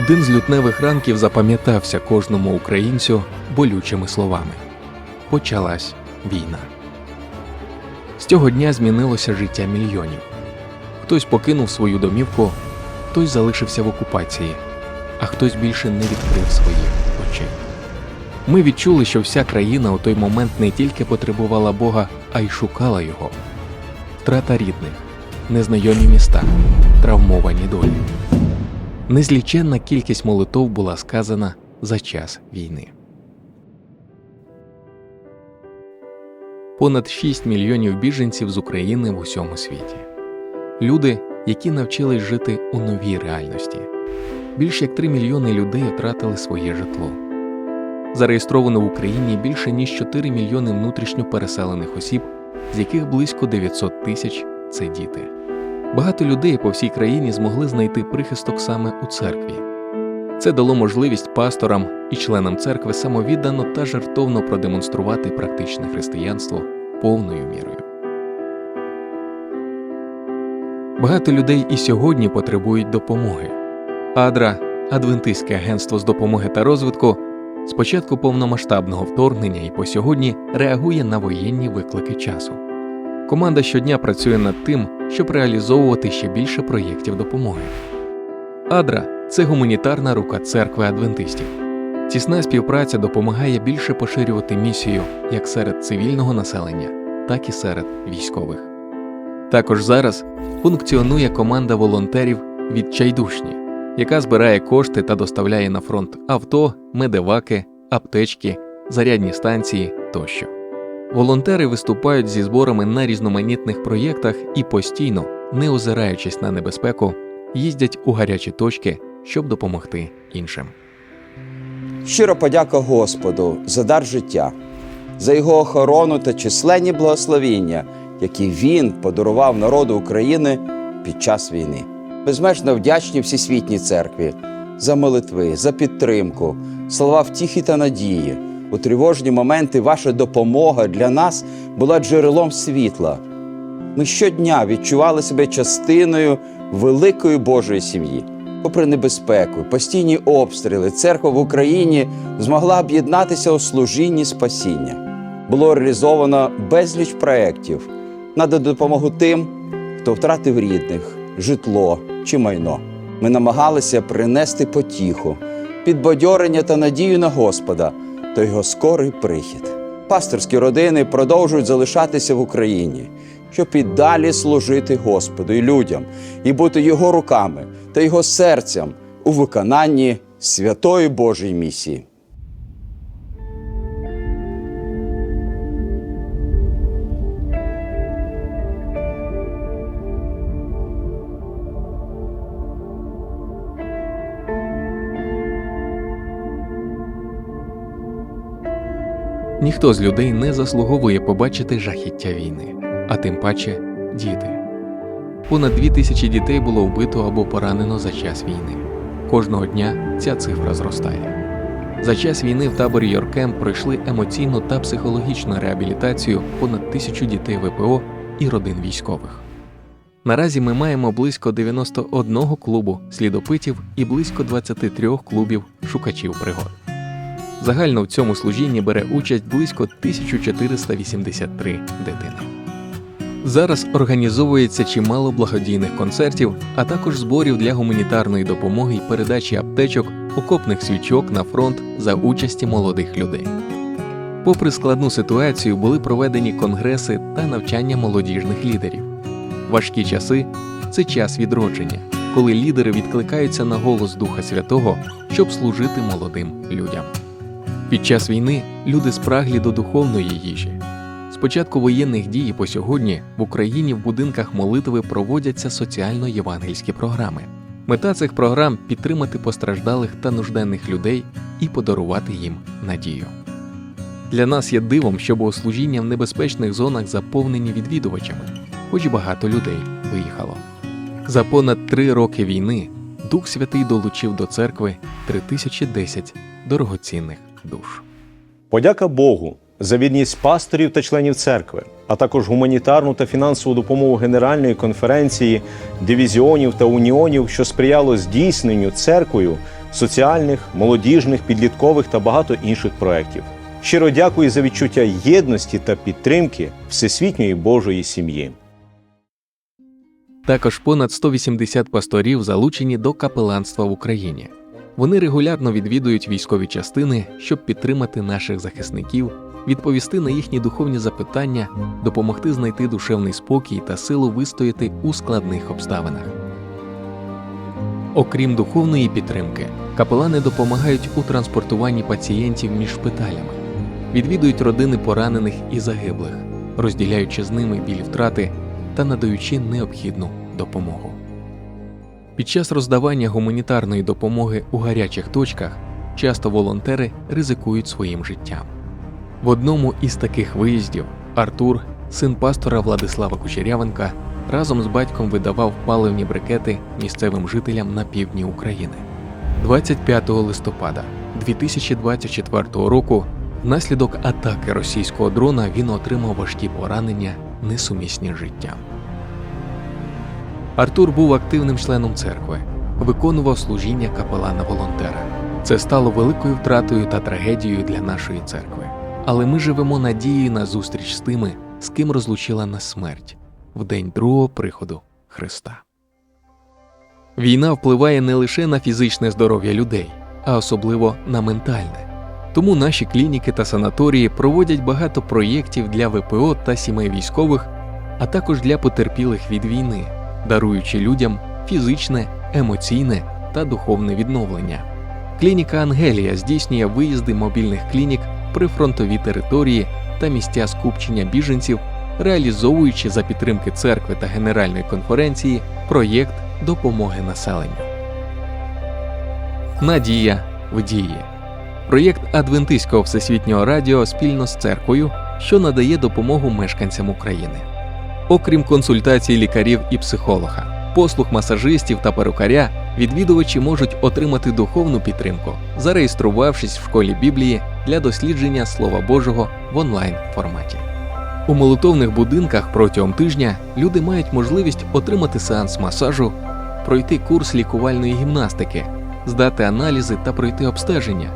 Один з лютневих ранків запам'ятався кожному українцю болючими словами: Почалась війна. З цього дня змінилося життя мільйонів. Хтось покинув свою домівку, хтось залишився в окупації, а хтось більше не відкрив своїх очей. Ми відчули, що вся країна у той момент не тільки потребувала Бога, а й шукала його. Втрата рідних, незнайомі міста, травмовані долі. Незліченна кількість молитов була сказана за час війни. Понад 6 мільйонів біженців з України в усьому світі. Люди, які навчились жити у новій реальності. Більш як 3 мільйони людей втратили своє житло. Зареєстровано в Україні більше ніж 4 мільйони внутрішньо переселених осіб, з яких близько 900 тисяч це діти. Багато людей по всій країні змогли знайти прихисток саме у церкві. Це дало можливість пасторам і членам церкви самовіддано та жертовно продемонструвати практичне християнство повною мірою. Багато людей і сьогодні потребують допомоги. Адра, Адвентистське агентство з допомоги та розвитку, з початку повномасштабного вторгнення і по сьогодні реагує на воєнні виклики часу. Команда щодня працює над тим, щоб реалізовувати ще більше проєктів допомоги. Адра це гуманітарна рука церкви адвентистів. Тісна співпраця допомагає більше поширювати місію як серед цивільного населення, так і серед військових. Також зараз функціонує команда волонтерів відчайдушні, яка збирає кошти та доставляє на фронт авто, медиваки, аптечки, зарядні станції тощо. Волонтери виступають зі зборами на різноманітних проєктах і постійно, не озираючись на небезпеку, їздять у гарячі точки, щоб допомогти іншим. Щиро подяка Господу за дар життя, за його охорону та численні благословіння, які він подарував народу України під час війни. Безмежно вдячні Всесвітній церкві за молитви, за підтримку, слова втіхи та надії. У тривожні моменти ваша допомога для нас була джерелом світла. Ми щодня відчували себе частиною великої Божої сім'ї. Попри небезпеку, постійні обстріли, церква в Україні змогла об'єднатися у служінні спасіння. Було реалізовано безліч проєктів на допомогу тим, хто втратив рідних, житло чи майно. Ми намагалися принести потіху, підбадьорення та надію на Господа та його скорий прихід. Пасторські родини продовжують залишатися в Україні, щоб і далі служити Господу і людям, і бути його руками та його серцем у виконанні святої Божої місії. Ніхто з людей не заслуговує побачити жахіття війни, а тим паче діти. Понад дві тисячі дітей було вбито або поранено за час війни. Кожного дня ця цифра зростає. За час війни в таборі Йоркем пройшли емоційну та психологічну реабілітацію понад тисячу дітей ВПО і родин військових. Наразі ми маємо близько 91 клубу слідопитів і близько 23 клубів шукачів пригод. Загально в цьому служінні бере участь близько 1483 дитини. Зараз організовується чимало благодійних концертів, а також зборів для гуманітарної допомоги і передачі аптечок, окопних свічок на фронт за участі молодих людей. Попри складну ситуацію, були проведені конгреси та навчання молодіжних лідерів. Важкі часи це час відродження, коли лідери відкликаються на голос Духа Святого, щоб служити молодим людям. Під час війни люди спраглі до духовної їжі. З початку воєнних дій по сьогодні в Україні в будинках молитви проводяться соціально-євангельські програми. Мета цих програм підтримати постраждалих та нужденних людей і подарувати їм надію. Для нас є дивом, що богослужіння в небезпечних зонах заповнені відвідувачами, хоч багато людей виїхало. За понад три роки війни Дух Святий долучив до церкви 3010 дорогоцінних душ. Подяка Богу за відність пасторів та членів церкви, а також гуманітарну та фінансову допомогу Генеральної конференції, дивізіонів та уніонів, що сприяло здійсненню церквою соціальних, молодіжних, підліткових та багато інших проєктів. Щиро дякую за відчуття єдності та підтримки всесвітньої Божої сім'ї. Також понад 180 пасторів залучені до капеланства в Україні. Вони регулярно відвідують військові частини, щоб підтримати наших захисників, відповісти на їхні духовні запитання, допомогти знайти душевний спокій та силу вистояти у складних обставинах. Окрім духовної підтримки, капелани допомагають у транспортуванні пацієнтів між шпиталями, відвідують родини поранених і загиблих, розділяючи з ними біль втрати та надаючи необхідну допомогу. Під час роздавання гуманітарної допомоги у гарячих точках часто волонтери ризикують своїм життям. В одному із таких виїздів Артур, син пастора Владислава Кучерявенка, разом з батьком видавав паливні брикети місцевим жителям на півдні України. 25 листопада 2024 року внаслідок атаки російського дрона він отримав важкі поранення, несумісні з життям. Артур був активним членом церкви, виконував служіння капелана-волонтера. Це стало великою втратою та трагедією для нашої церкви. Але ми живемо надією на зустріч з тими, з ким розлучила нас смерть в день другого приходу Христа. Війна впливає не лише на фізичне здоров'я людей, а особливо на ментальне. Тому наші клініки та санаторії проводять багато проєктів для ВПО та сімей військових, а також для потерпілих від війни, даруючи людям фізичне, емоційне та духовне відновлення. Клініка Ангелія здійснює виїзди мобільних клінік при фронтовій території та місця скупчення біженців, реалізовуючи за підтримки церкви та Генеральної конференції проєкт допомоги населенню. Надія в дії. Проєкт Адвентиського всесвітнього радіо спільно з церквою, що надає допомогу мешканцям України. Окрім консультацій лікарів і психолога, послуг масажистів та перукаря, відвідувачі можуть отримати духовну підтримку, зареєструвавшись в школі Біблії для дослідження Слова Божого в онлайн форматі. У молитовних будинках протягом тижня люди мають можливість отримати сеанс масажу, пройти курс лікувальної гімнастики, здати аналізи та пройти обстеження,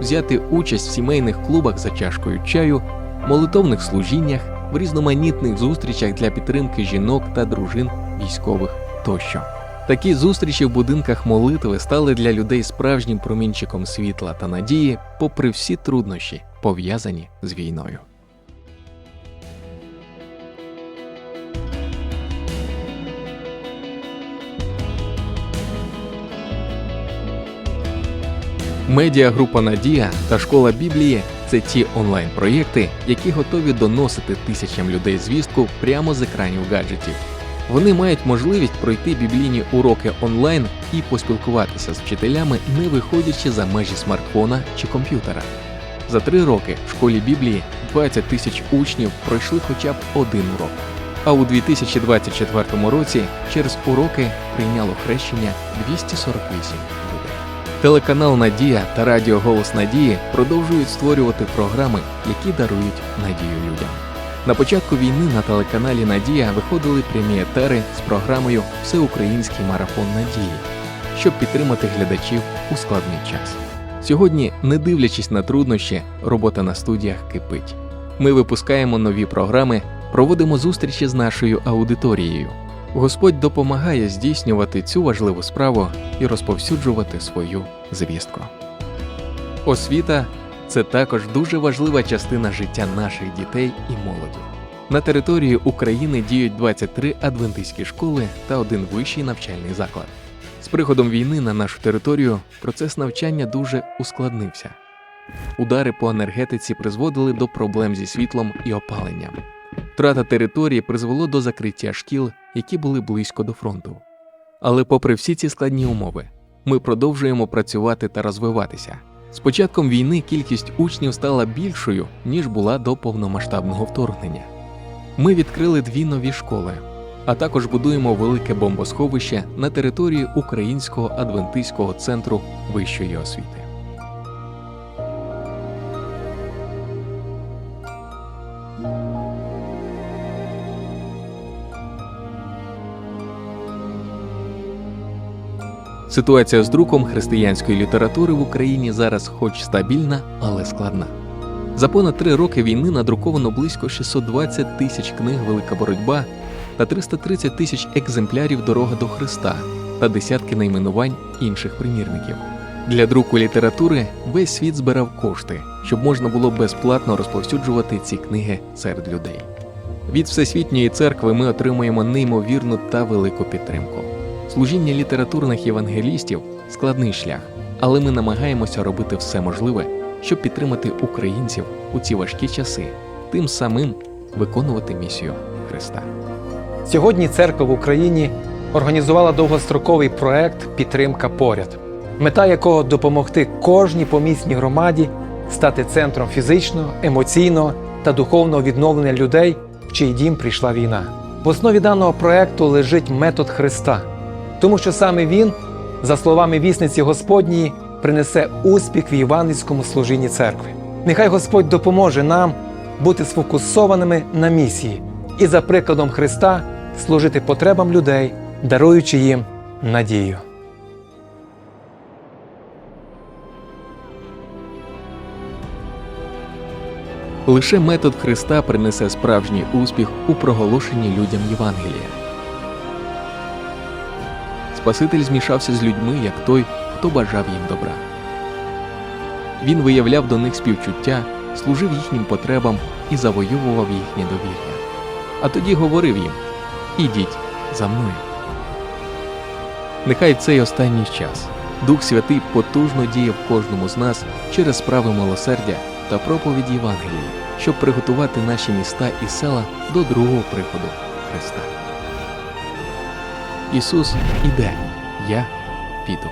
взяти участь в сімейних клубах за чашкою чаю, молитовних служіннях, в різноманітних зустрічах для підтримки жінок та дружин військових тощо. Такі зустрічі в будинках молитви стали для людей справжнім промінчиком світла та надії, попри всі труднощі, пов'язані з війною. Медіагрупа Надія та школа Біблії це ті онлайн-проєкти, які готові доносити тисячам людей звістку прямо з екранів гаджетів. Вони мають можливість пройти біблійні уроки онлайн і поспілкуватися з вчителями, не виходячи за межі смартфона чи комп'ютера. За три роки в школі Біблії 20 тисяч учнів пройшли хоча б один урок. А у 2024 році через уроки прийняло хрещення 248 людей. Телеканал Надія та Радіо Голос Надії продовжують створювати програми, які дарують надію людям. На початку війни на телеканалі Надія виходили прямі етери з програмою Всеукраїнський марафон Надії, щоб підтримати глядачів у складний час. Сьогодні, не дивлячись на труднощі, робота на студіях кипить. Ми випускаємо нові програми, проводимо зустрічі з нашою аудиторією. Господь допомагає здійснювати цю важливу справу і розповсюджувати свою звістку. Освіта це також дуже важлива частина життя наших дітей і молоді. На території України діють 23 адвентистські школи та один вищий навчальний заклад. З приходом війни на нашу територію процес навчання дуже ускладнився. Удари по енергетиці призводили до проблем зі світлом і опаленням. Втрата території призвело до закриття шкіл, які були близько до фронту. Але, попри всі ці складні умови, ми продовжуємо працювати та розвиватися. З початком війни кількість учнів стала більшою, ніж була до повномасштабного вторгнення. Ми відкрили дві нові школи, а також будуємо велике бомбосховище на території Українського адвентистського центру вищої освіти. Ситуація з друком християнської літератури в Україні зараз хоч стабільна, але складна. За понад три роки війни надруковано близько 620 тисяч книг Велика боротьба та 330 тисяч екземплярів Дорога до Христа та десятки найменувань інших примірників. Для друку літератури весь світ збирав кошти, щоб можна було безплатно розповсюджувати ці книги серед людей. Від Всесвітньої церкви ми отримуємо неймовірну та велику підтримку. Служіння літературних євангелістів складний шлях, але ми намагаємося робити все можливе, щоб підтримати українців у ці важкі часи, тим самим виконувати місію Христа. Сьогодні церква в Україні організувала довгостроковий проект Підтримка поряд, мета якого допомогти кожній помісній громаді стати центром фізичного, емоційного та духовного відновлення людей, в чий дім прийшла війна. В основі даного проекту лежить метод Христа, тому що саме він, за словами вісниці Господньої, принесе успіх в євангельському служінні церкви. Нехай Господь допоможе нам бути сфокусованими на місії і за прикладом Христа служити потребам людей, даруючи їм надію. Лише метод Христа принесе справжній успіх у проголошенні людям Євангелія. Спаситель змішався з людьми як той, хто бажав їм добра. Він виявляв до них співчуття, служив їхнім потребам і завойовував їхнє довір'я. А тоді говорив їм: Ідіть за мною. Нехай цей останній час Дух Святий потужно діє в кожному з нас через справи милосердя та проповідь Євангелії, щоб приготувати наші міста і села до другого приходу Христа. Ісус іде, я піду.